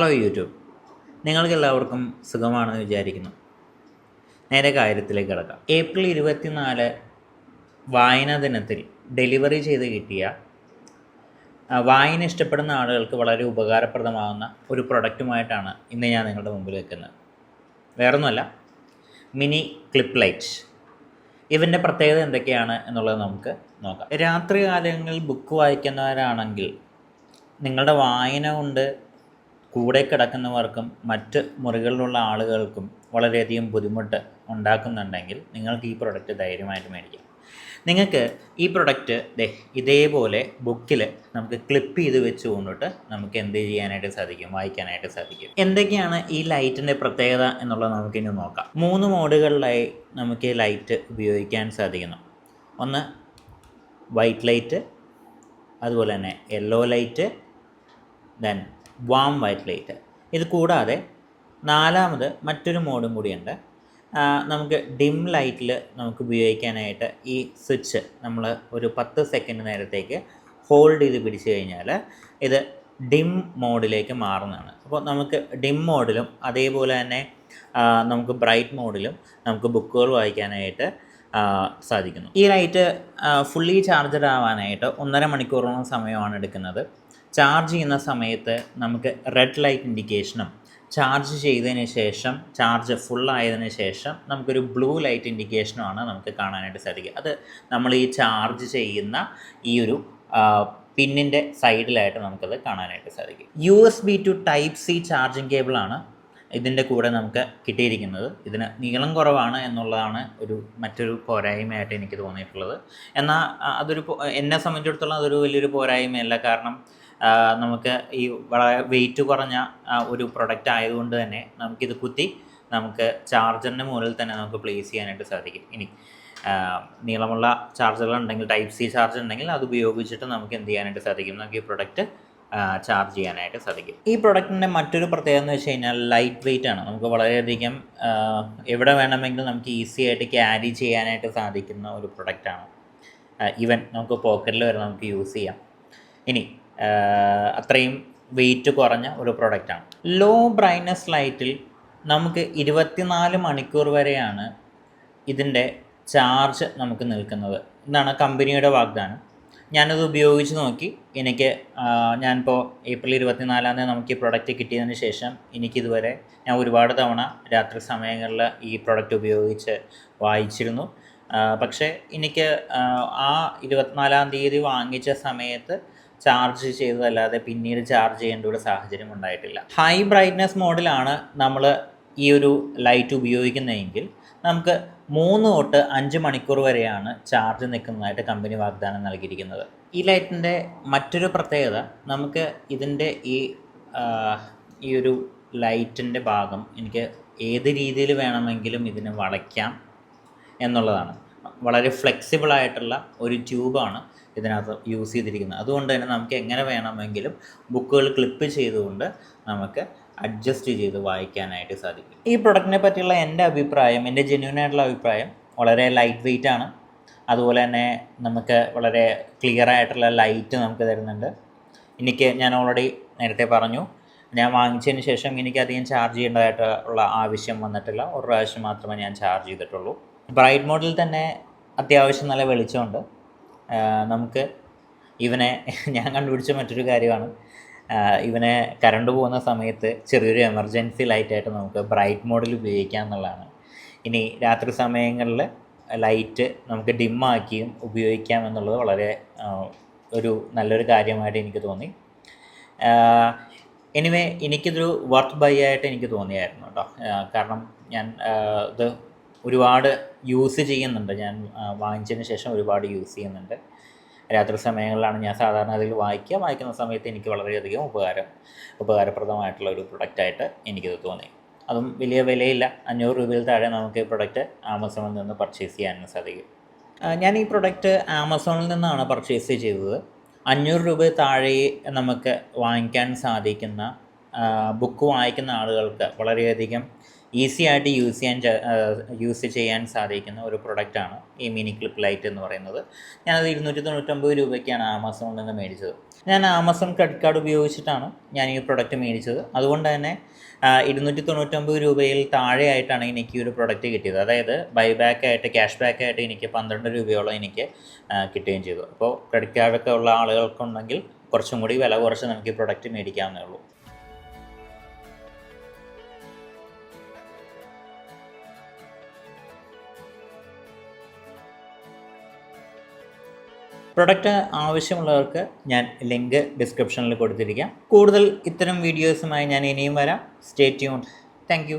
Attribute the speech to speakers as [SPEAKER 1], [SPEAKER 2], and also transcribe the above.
[SPEAKER 1] Hello YouTube നിങ്ങൾക്ക് എല്ലാവർക്കും സുഖമാണെന്ന് വിചാരിക്കുന്നു. നേരെ കാര്യത്തിലേക്ക് കിടക്കാം. ഏപ്രിൽ ഇരുപത്തിനാല് വായനാ ദിനത്തിൽ ഡെലിവറി ചെയ്ത് കിട്ടിയ വായന ഇഷ്ടപ്പെടുന്ന ആളുകൾക്ക് വളരെ ഉപകാരപ്രദമാകുന്ന ഒരു പ്രൊഡക്റ്റുമായിട്ടാണ് ഇന്ന് ഞാൻ നിങ്ങളുടെ മുമ്പിൽ വെക്കുന്നത്. വേറൊന്നുമല്ല മിനി ക്ലിപ്പ് ലൈറ്റ് ഇവന്റെ പ്രത്യേകത എന്തൊക്കെയാണ് എന്നുള്ളത് നമുക്ക് നോക്കാം. രാത്രി കാലങ്ങളിൽ ബുക്ക് വായിക്കുന്നവരാണെങ്കിൽ നിങ്ങളുടെ വായന കൊണ്ട് കൂടെ കിടക്കുന്നവർക്കും മറ്റ് മുറികളിലുള്ള ആളുകൾക്കും വളരെയധികം ബുദ്ധിമുട്ട് ഉണ്ടാക്കുന്നുണ്ടെങ്കിൽ നിങ്ങൾക്ക് ഈ പ്രൊഡക്റ്റ് ധൈര്യമായിട്ട് മേടിക്കാം. നിങ്ങൾക്ക് ഈ പ്രൊഡക്റ്റ് ദേ ഇതേപോലെ ബുക്കിൽ നമുക്ക് ക്ലിപ്പ് ചെയ്ത് വെച്ച് കൊണ്ടിട്ട് നമുക്ക് എന്ത് ചെയ്യാനായിട്ട് സാധിക്കും വായിക്കാനായിട്ട് സാധിക്കും. എന്തൊക്കെയാണ് ഈ ലൈറ്റിന്റെ പ്രത്യേകത എന്നുള്ളത് നമുക്കിനി നോക്കാം. മൂന്ന് മോഡുകളിലായി നമുക്ക് ഈ ലൈറ്റ് ഉപയോഗിക്കാൻ സാധിക്കുന്നു. ഒന്ന് വൈറ്റ് ലൈറ്റ് അതുപോലെ തന്നെ yellow light then warm white light ഇത് കൂടാതെ നാലാമത് മറ്റൊരു മോഡും കൂടിയുണ്ട്. നമുക്ക് ഡിം ലൈറ്റിൽ നമുക്ക് ഉപയോഗിക്കാനായിട്ട് ഈ സ്വിച്ച് നമ്മൾ ഒരു പത്ത് സെക്കൻഡ് നേരത്തേക്ക് ഹോൾഡ് ചെയ്ത് പിടിച്ചു കഴിഞ്ഞാൽ ഇത് ഡിം മോഡിലേക്ക് മാറുന്നതാണ്. അപ്പോൾ നമുക്ക് ഡിം മോഡിലും അതേപോലെ തന്നെ നമുക്ക് ബ്രൈറ്റ് മോഡിലും നമുക്ക് ബുക്കുകൾ വായിക്കാനായിട്ട് സാധിക്കുന്നു. ഈ ലൈറ്റ് ഫുള്ളി ചാർജഡ് ആവാനായിട്ട് ഒന്നര മണിക്കൂറോളം സമയമാണ് എടുക്കുന്നത്. ചാർജ് ചെയ്യുന്ന സമയത്ത് നമുക്ക് റെഡ് ലൈറ്റ് ഇൻഡിക്കേഷനും ചാർജ് ചെയ്തതിന് ശേഷം ചാർജ് ഫുൾ ആയതിനു ശേഷം നമുക്കൊരു ബ്ലൂ ലൈറ്റ് ഇൻഡിക്കേഷനുമാണ് നമുക്ക് കാണാനായിട്ട് സാധിക്കുക. അത് നമ്മൾ ഈ ചാർജ് ചെയ്യുന്ന ഈ ഒരു പിന്നിന്റെ സൈഡിലായിട്ട് നമുക്കത് കാണാനായിട്ട് സാധിക്കും. U S B to type C charging കേബിളാണ് ഇതിന്റെ കൂടെ നമുക്ക് കിട്ടിയിരിക്കുന്നത്. ഇതിന് നീളം കുറവാണ് എന്നുള്ളതാണ് ഒരു മറ്റൊരു പോരായ്മയായിട്ട് എനിക്ക് തോന്നിയിട്ടുള്ളത്. എന്നാൽ അതൊരു എന്നെ സംബന്ധിച്ചിടത്തോളം അതൊരു വലിയൊരു പോരായ്മയല്ല. കാരണം നമുക്ക് ഈ വളരെ വെയിറ്റ് കുറഞ്ഞ ഒരു പ്രൊഡക്റ്റ് ആയതുകൊണ്ട് തന്നെ നമുക്കിത് കുത്തി നമുക്ക് ചാർജറിന്റെ മുകളിൽ തന്നെ നമുക്ക് പ്ലേസ് ചെയ്യാനായിട്ട് സാധിക്കും. ഇനി നീളമുള്ള ചാർജറുകൾ ഉണ്ടെങ്കിൽ ടൈപ്പ് സി ചാർജർ ഉണ്ടെങ്കിൽ അത് ഉപയോഗിച്ചിട്ട് നമുക്ക് എന്ത് ചെയ്യാനായിട്ട് സാധിക്കും? നമുക്ക് ഈ പ്രൊഡക്റ്റ് ചാർജ് ചെയ്യാനായിട്ട് സാധിക്കും. ഈ പ്രൊഡക്റ്റിന്റെ മറ്റൊരു പ്രത്യേകത എന്ന് വെച്ച് കഴിഞ്ഞാൽ ലൈറ്റ് വെയിറ്റ് ആണ്. നമുക്ക് വളരെയധികം എവിടെ വേണമെങ്കിലും നമുക്ക് ഈസി ആയിട്ട് ക്യാരി ചെയ്യാനായിട്ട് സാധിക്കുന്ന ഒരു പ്രൊഡക്റ്റാണ് ഈവൻ നമുക്ക് പോക്കറ്റിൽ വരെ നമുക്ക് യൂസ് ചെയ്യാം. ഇനി അത്രയും വെയിറ്റ് കുറഞ്ഞ ഒരു പ്രൊഡക്റ്റാണ് ലോ ബ്രൈറ്റ്നസ് ലൈറ്റിൽ നമുക്ക് ഇരുപത്തിനാല് മണിക്കൂർ വരെയാണ് ഇതിന്റെ ചാർജ് നമുക്ക് നിൽക്കുന്നത്. ഇതാണ് കമ്പനിയുടെ വാഗ്ദാനം. ഞാനത് ഉപയോഗിച്ച് നോക്കി. എനിക്ക് ഞാനിപ്പോൾ ഏപ്രിൽ ഇരുപത്തിനാലാം തീയതി നമുക്ക് ഈ പ്രൊഡക്റ്റ് കിട്ടിയതിന് ശേഷം എനിക്കിതുവരെ ഞാൻ ഒരുപാട് തവണ രാത്രി സമയങ്ങളിൽ ഈ പ്രൊഡക്റ്റ് ഉപയോഗിച്ച് വായിച്ചിരുന്നു. പക്ഷേ എനിക്ക് ആ ഇരുപത്തിനാലാം തീയതി വാങ്ങിച്ച സമയത്ത് ചാർജ് ചെയ്തതല്ലാതെ പിന്നീട് ചാർജ് ചെയ്യേണ്ട ഒരു സാഹചര്യം ഉണ്ടായിട്ടില്ല. ഹൈ ബ്രൈറ്റ്നസ് മോഡിലാണ് നമ്മൾ ഈ ഒരു ലൈറ്റ് ഉപയോഗിക്കുന്നതെങ്കിൽ നമുക്ക് മൂന്ന് തൊട്ട് അഞ്ച് മണിക്കൂർ വരെയാണ് ചാർജ് നിൽക്കുന്നതായിട്ട് കമ്പനി വാഗ്ദാനം നൽകിയിരിക്കുന്നത്. ഈ ലൈറ്റിന്റെ മറ്റൊരു പ്രത്യേകത നമുക്ക് ഇതിന്റെ ഈ ഈ ഒരു ലൈറ്റിന്റെ ഭാഗം എനിക്ക് ഏത് രീതിയിൽ വേണമെങ്കിലും ഇതിന് വളയ്ക്കാം എന്നുള്ളതാണ്. വളരെ ഫ്ലെക്സിബിൾ ആയിട്ടുള്ള ഒരു ട്യൂബാണ് ഇതിനകത്ത് യൂസ് ചെയ്തിരിക്കുന്നത്. അതുകൊണ്ട് തന്നെ നമുക്ക് എങ്ങനെ വേണമെങ്കിലും ബുക്കുകൾ ക്ലിപ്പ് ചെയ്തുകൊണ്ട് നമുക്ക് അഡ്ജസ്റ്റ് ചെയ്ത് വായിക്കാനായിട്ട് സാധിക്കും. ഈ പ്രൊഡക്റ്റിനെ പറ്റിയുള്ള എന്റെ അഭിപ്രായം എന്റെ ജെന്യൂൻ ആയിട്ടുള്ള അഭിപ്രായം വളരെ ലൈറ്റ് വെയിറ്റ് ആണ്. അതുപോലെ തന്നെ നമുക്ക് വളരെ ക്ലിയർ ആയിട്ടുള്ള ലൈറ്റ് നമുക്ക് തരുന്നുണ്ട്. എനിക്ക് ഞാൻ ഓൾറെഡി നേരത്തെ പറഞ്ഞു ഞാൻ വാങ്ങിച്ചതിന് ശേഷം എനിക്ക് അധികം ചാർജ് ചെയ്യേണ്ടതായിട്ടുള്ള ആവശ്യം വന്നിട്ടില്ല. ഒരു പ്രാവശ്യം മാത്രമേ ഞാൻ ചാർജ് ചെയ്തിട്ടുള്ളൂ. ബ്രൈറ്റ് മോഡിൽ തന്നെ അത്യാവശ്യം നല്ല വെളിച്ചമുണ്ട്. നമുക്ക് ഇവനെ ഞാൻ കണ്ടുപിടിച്ച മറ്റൊരു കാര്യമാണ്. ഇവനെ കറണ്ട് പോകുന്ന സമയത്ത് ചെറിയൊരു എമർജൻസി ലൈറ്റായിട്ട് നമുക്ക് ബ്രൈറ്റ് മോഡിൽ ഉപയോഗിക്കാം എന്നുള്ളതാണ്. ഇനി രാത്രി സമയങ്ങളിൽ ലൈറ്റ് നമുക്ക് ഡിമ്മാക്കിയും ഉപയോഗിക്കാം എന്നുള്ളത് വളരെ ഒരു നല്ലൊരു കാര്യമായിട്ട് എനിക്ക് തോന്നി. എനിവേ എനിക്കിതൊരു വർത്ത് ബൈ ആയിട്ട് എനിക്ക് തോന്നിയായിരുന്നു കേട്ടോ കാരണം ഞാൻ ഇത് ഒരുപാട് യൂസ് ചെയ്യുന്നുണ്ട്. ഞാൻ വാങ്ങിച്ചതിന് ശേഷം ഒരുപാട് യൂസ് ചെയ്യുന്നുണ്ട്. രാത്രി സമയങ്ങളിലാണ് ഞാൻ സാധാരണ അതിൽ വായിക്കുക. വായിക്കുന്ന സമയത്ത് എനിക്ക് വളരെയധികം ഉപകാരം ഉപകാരപ്രദമായിട്ടുള്ള ഒരു പ്രൊഡക്റ്റായിട്ട് എനിക്കിത് തോന്നി. അതും വലിയ വിലയില്ല. അഞ്ഞൂറ് രൂപയിൽ താഴെ നമുക്ക് ഈ പ്രൊഡക്റ്റ് ആമസോണിൽ നിന്ന് പർച്ചേസ് ചെയ്യാനും സാധിക്കും. ഞാൻ ഈ പ്രൊഡക്റ്റ് ആമസോണിൽ നിന്നാണ് പർച്ചേസ് ചെയ്തത്. അഞ്ഞൂറ് രൂപ താഴെ നമുക്ക് വാങ്ങിക്കാൻ സാധിക്കുന്ന ബുക്ക് വായിക്കുന്ന ആളുകൾക്ക് വളരെയധികം ഈസി ആയിട്ട് യൂസ് ചെയ്യാൻ യൂസ് ചെയ്യാൻ സാധിക്കുന്ന ഒരു പ്രൊഡക്റ്റാണ് ഈ മിനി ക്ലിപ്പ് ലൈറ്റ് എന്ന് പറയുന്നത്. ഞാനത് ഇരുന്നൂറ്റി തൊണ്ണൂറ്റൊമ്പത് രൂപയ്ക്കാണ് ആമസോണിൽ നിന്ന് മേടിച്ചത്. ഞാൻ ആമസോൺ ക്രെഡിറ്റ് കാർഡ് ഉപയോഗിച്ചിട്ടാണ് ഞാൻ ഈ പ്രൊഡക്റ്റ് മേടിച്ചത്. അതുകൊണ്ട് തന്നെ ഇരുന്നൂറ്റി തൊണ്ണൂറ്റൊമ്പത് രൂപയിൽ താഴെയായിട്ടാണ് എനിക്ക് ഒരു പ്രൊഡക്റ്റ് കിട്ടിയത്. അതായത് ബൈബാക്ക് ആയിട്ട് ക്യാഷ് ബാക്ക് ആയിട്ട് എനിക്ക് പന്ത്രണ്ട് രൂപയോളം എനിക്ക് കിട്ടുകയും ചെയ്തു. അപ്പോൾ ക്രെഡിറ്റ് കാർഡൊക്കെ ഉള്ള ആളുകൾക്കുണ്ടെങ്കിൽ കുറച്ചും കൂടി വില കുറച്ച് നമുക്ക് ഈ പ്രൊഡക്റ്റ് മേടിക്കാവുന്നേ ഉള്ളൂ. പ്രൊഡക്റ്റ് ആവശ്യമുള്ളവർക്ക് ഞാൻ ലിങ്ക് ഡിസ്ക്രിപ്ഷനിൽ കൊടുത്തിരിക്കാം. കൂടുതൽ ഇത്തരം വീഡിയോസുമായി ഞാൻ ഇനിയും വരാം. Stay tune thank